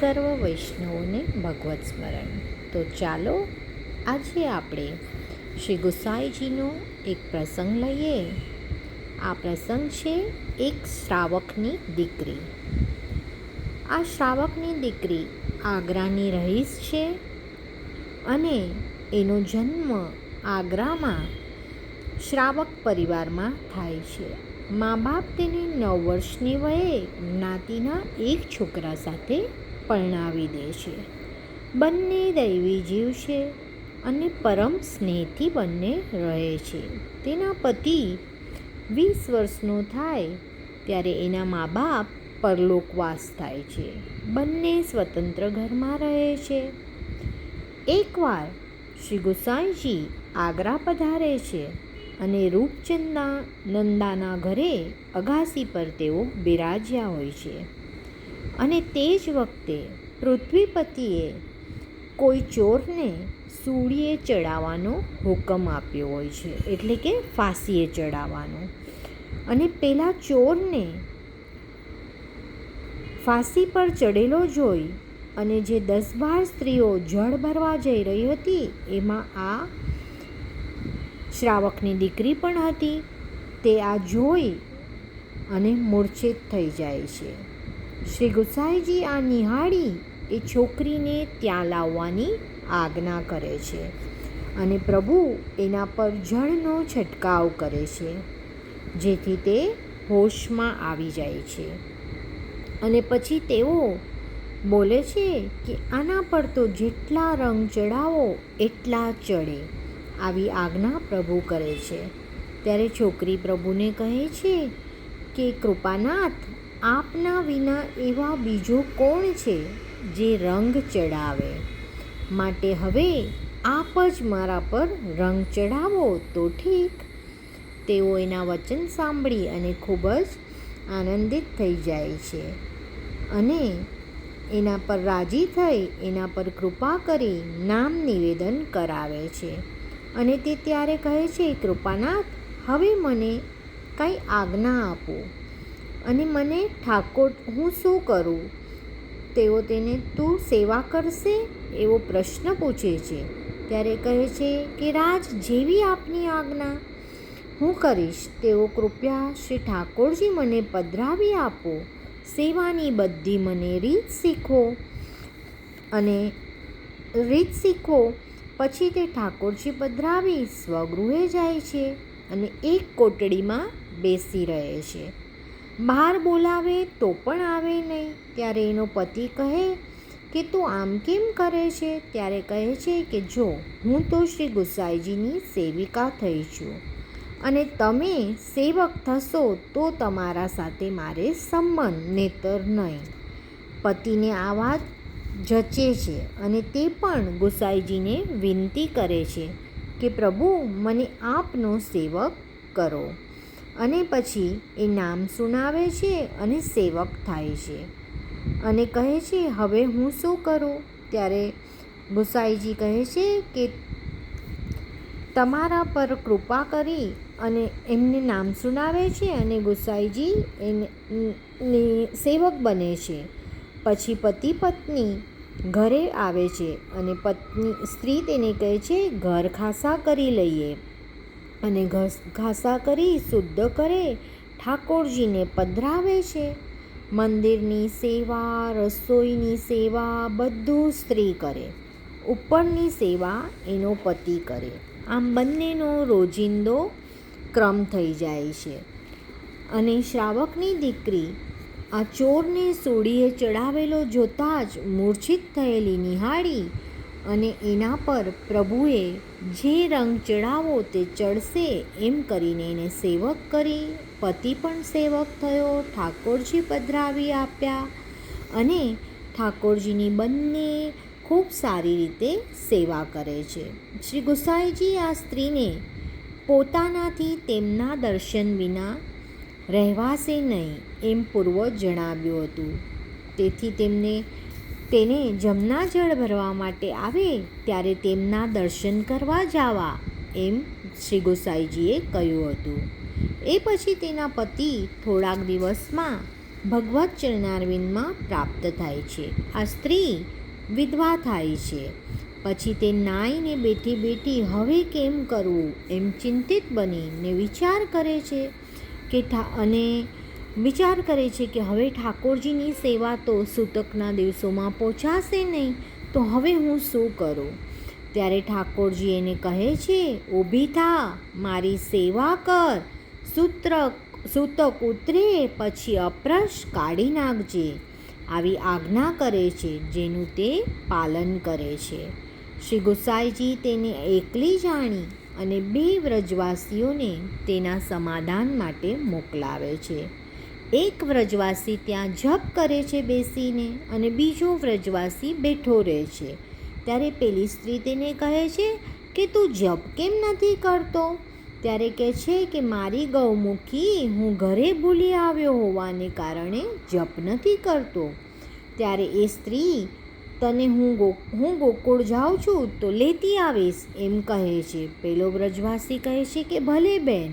સર્વ વૈષ્ણવોને ભગવત સ્મરણ. તો ચાલો, આજે આપણે શ્રી ગુસાઈજીનો એક પ્રસંગ લઈએ. આ પ્રસંગ છે એક શ્રાવકની દીકરી. આ શ્રાવકની દીકરી આગ્રાની રહીશ છે અને એનો જન્મ આગ્રામાં શ્રાવક પરિવારમાં થાય છે. મા બાપ તેને નવ વર્ષની વયે જ્ઞાતિના એક છોકરા સાથે પરણાવી દે છે. બંને દૈવી જીવ છે અને પરમ સ્નેહથી બંને રહે છે. તેના પતિ વીસ વર્ષનો થાય ત્યારે એના મા બાપ પરલોકવાસ થાય છે. બંને સ્વતંત્ર ઘરમાં રહે છે. એકવાર શ્રી ગોસાઈજી આગ્રા પધારે છે અને રૂપચંદના નંદાના ઘરે અગાસી પર તેઓ બિરાજ્યા હોય છે. અને તે જ વખતે પૃથ્વીપતિએ કોઈ ચોરને સૂળીએ ચડાવવાનો હુકમ આપ્યો હોય છે. એટલે કે ફાંસીએ ચડાવવાનો. અને પેલા ચોરને ફાંસી પર ચડેલો જોઈ અને જે દસ બાર સ્ત્રીઓ જળ ભરવા જઈ રહી હતી, એમાં આ શ્રાવકની દીકરી પણ હતી. તે આ જોઈ અને મૂર્છિત થઈ જાય છે. શ્રી ગુસાઈજી આ નિહાળી એ છોકરીને ત્યાં લાવવાની આજ્ઞા કરે છે અને પ્રભુ એના પર જળનો છંટકાવ કરે છે, જેથી તે હોશમાં આવી જાય છે. અને પછી તેઓ બોલે છે કે આના પર તો જેટલા રંગ ચડાવો એટલા ચડે, આવી આજ્ઞા પ્રભુ કરે છે. ત્યારે છોકરી પ્રભુને કહે છે કે કૃપાનાથ આપના વિના એવા બીજો કોણ છે જે રંગ ચડાવે? માટે હવે આપ જ મારા પર રંગ ચડાવો તો ઠીક. તેઓ એના વચન સાંભળી અને ખૂબ જ આનંદિત થઈ જાય છે. અને એના પર રાજી થઈ એના પર કૃપા કરી નામ નિવેદન કરાવે છે. અને તે ત્યારે કહે છે, કૃપાનાથ, હવે મને કંઈ આજ્ઞા આપો. અને મને ઠાકોર, હું શું કરું? તેઓ તેને, તું સેવા કરશે? એવો પ્રશ્ન પૂછે છે. ત્યારે કહે છે કે, રાજ, જેવી આપની આજ્ઞા. હું કરીશ. તેઓ, કૃપયા શ્રી ઠાકોરજી મને પધરાવી આપો. સેવાની બધી મને રીત શીખો. અને રીત શીખો, પછી તે ઠાકોરજી પધરાવી સ્વગૃહે જાય છે અને એક કોટડીમાં બેસી રહે છે. બહાર બોલાવે તો પણ આવે નહીં. ત્યારે એનો પતિ કહે કે તું આમ કેમ કરે છે? ત્યારે કહે છે કે જો, હું તો શ્રી ગુસાઈજીની સેવિકા થઈ છું. અને તમે સેવક થશો તો તમારા સાથે મારે સંબંધ નેતર નહીં. પતિને આ વાત જચે છે અને તે પણ ગુસાઈજીને વિનંતી કરે છે કે પ્રભુ, મને આપનો સેવક કરો. અને પછી એ નામ સુનાવે છે અને સેવક થાય છે. અને કહે છે, હવે હું શું કરું? ત્યારે ગુસાઈજી કહે છે કે, તમારા પર કૃપા કરી અને એમને નામ સુનાવે છે અને ગુસાઈજી એને સેવક બને છે. પછી પતિ પત્ની ઘરે આવે છે અને પત્ની, સ્ત્રી તેને કહે છે, ઘર ખાસા કરી લઈએ. અને ઘસ, ઘાસા કરી શુદ્ધ કરે, ઠાકોરજીને પધરાવે છે. મંદિરની સેવા, રસોઈની સેવા બધું સ્ત્રી કરે. ઉપરની સેવા એનો પતિ કરે. આમ બંનેનો રોજિંદો ક્રમ થઈ જાય છે. અને શ્રાવકની દીકરી આ ચોરને સોડીએ ચડાવેલો જોતાં જ મૂર્છિત થયેલી નિહાળી અને એના પર પ્રભુએ જે રંગ ચડાવો તે ચડશે એમ કરીને એને સેવક કરી. પતિ પણ સેવક થયો, ઠાકોરજી પધરાવી આપ્યા અને ઠાકોરજીની બંને ખૂબ સારી રીતે સેવા કરે છે. શ્રી ગુસાઈજી આ સ્ત્રીને પોતાનાથી તેમના દર્શન વિના રહેવાશે નહીં એમ પૂર્વ જણાવ્યું હતું. તેથી તેમને તેને જમના જળ ભરવા માટે આવે ત્યારે તેમના દર્શન કરવા જાવા, એમ શ્રી ગોસાઈજીએ કહ્યું હતું. એ પછી તેના પતિ થોડાક દિવસમાં ભગવત ચરણારવિંદમાં પ્રાપ્ત થાય છે. આ સ્ત્રી વિધવા થાય છે. પછી તે નાઈને બેઠી બેઠી હવે કેમ કરવું એમ ચિંતિત બનીને વિચાર કરે છે કે અને વિચાર કરે છે કે હવે ઠાકોરજીની સેવા તો સૂતકના દિવસોમાં પહોંચાશે નહીં, તો હવે હું શું કરું? ત્યારે ઠાકોરજી એને કહે છે, ઊભી થા, મારી સેવા કર. સૂત્ર સૂતક ઉતરે, પછી અપ્રશ કાઢી નાખજે. આવી આજ્ઞા કરે છે, જેનું તે પાલન કરે છે. શ્રી ગુસાઈજી તેને એકલી જાણી અને બે વ્રજવાસીઓને તેના સમાધાન માટે મોકલાવે છે. એક વ્રજવાસી ત્યાં જપ કરે છે બેસીને અને બીજો વ્રજવાસી બેઠો રહે છે. ત્યારે પેલી સ્ત્રી તેને કહે છે કે, તું જપ કેમ નથી કરતો? ત્યારે કહે છે કે, મારી ગૌમુખી હું ઘરે ભૂલી આવ્યો હોવાને કારણે જપ નથી કરતો. ત્યારે એ સ્ત્રી, તને હું ગો, હું ગોકુળ જાઉં છું તો લેતી આવીશ. એમ કહે છે. પેલો વ્રજવાસી કહે છે કે, ભલે બેન.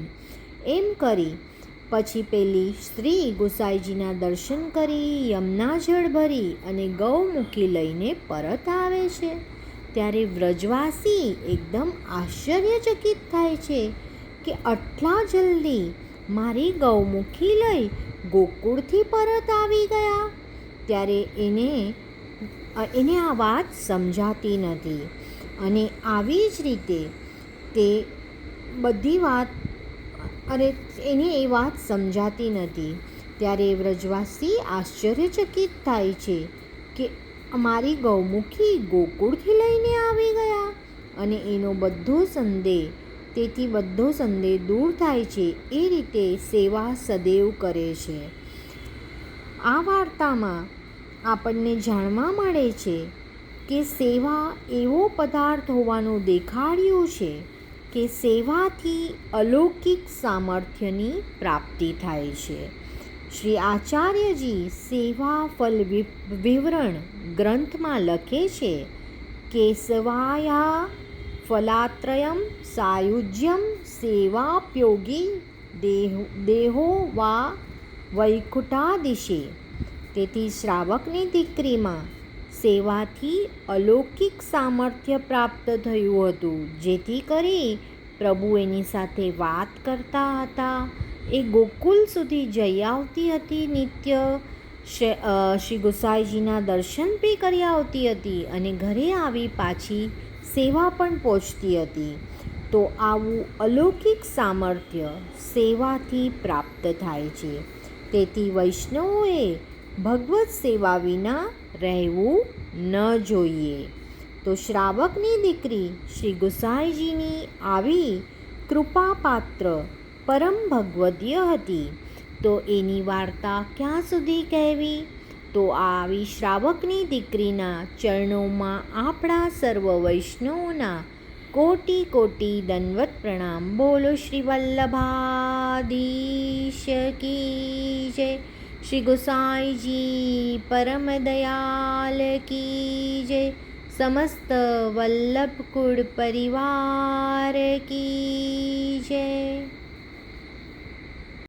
એમ કરી પછી પેલી સ્ત્રી ગુસાઈજીના દર્શન કરી, યમના જળ ભરી અને ગૌમુખી લઈને પરત આવે છે. ત્યારે વ્રજવાસી એકદમ આશ્ચર્યચકિત થાય છે કે આટલા જલ્દી મારી ગૌમુખી લઈ ગોકુળથી પરત આવી ગયા. ત્યારે એને એને આ વાત સમજાતી નથી. અને આવી જ રીતે તે બધી વાત અરે એની એ વાત સમજાતી નથી. ત્યારે વ્રજવાસી આશ્ચર્યચકિત થાય છે કે અમારી ગૌમુખી ગોકુળથી લઈને આવી ગયા અને એનો બધો સંદેહ, તેથી બધો સંદેહ દૂર થાય છે એ રીતે સેવા સદૈવ કરે છે. આ વાર્તામાં આપણને જાણવા મળે છે કે સેવા એવો પદાર્થ હોવાનું દેખાડ્યું છે કે સેવાથી અલૌકિક સામર્થ્યની પ્રાપ્તિ થાય છે. શ્રી આચાર્યજી સેવા ફલ વિવરણ ગ્રંથમાં લખે છે કે સેવાયા ફલાત્રયમ સાયુજ્યમ સેવાપ્યોગી દેહો દેહો વા વૈકુંઠાદિશે. તેથી શ્રાવકની દીકરીમાં સેવાથી અલૌકિક સામર્થ્ય પ્રાપ્ત થયું હતું. જેથી કરી પ્રભુ એની સાથે વાત કરતા હતા. એ ગોકુલ સુધી જઈ આવતી હતી નિત્ય. શ્રી ગોસાઈજીના દર્શન બી કરી આવતી હતી અને ઘરે આવી પાછી સેવા પણ પહોંચતી હતી. તો આવું અલૌકિક સામર્થ્ય સેવાથી પ્રાપ્ત થાય છે. તેથી વૈષ્ણવોએ ભગવત સેવા વિના રહેવું ન જોઈએ. તો શ્રાવકની દીકરી શ્રી ગુસાઈજીની આવી કૃપાપાત્ર પરમ ભગવદીય હતી. તો એની વાર્તા ક્યાં સુધી કહેવી? તો આવી શ્રાવકની દીકરીના ચરણોમાં આપણા સર્વ વૈષ્ણવોના કોટી કોટી દંડવત પ્રણામ બોલો શ્રી વલ્લભાધીશ કી જય. શ્રી ગોસાઈજી પરમ દયાલ કી જય સમસ્ત વલ્લભ કુળ પરિવાર કી જય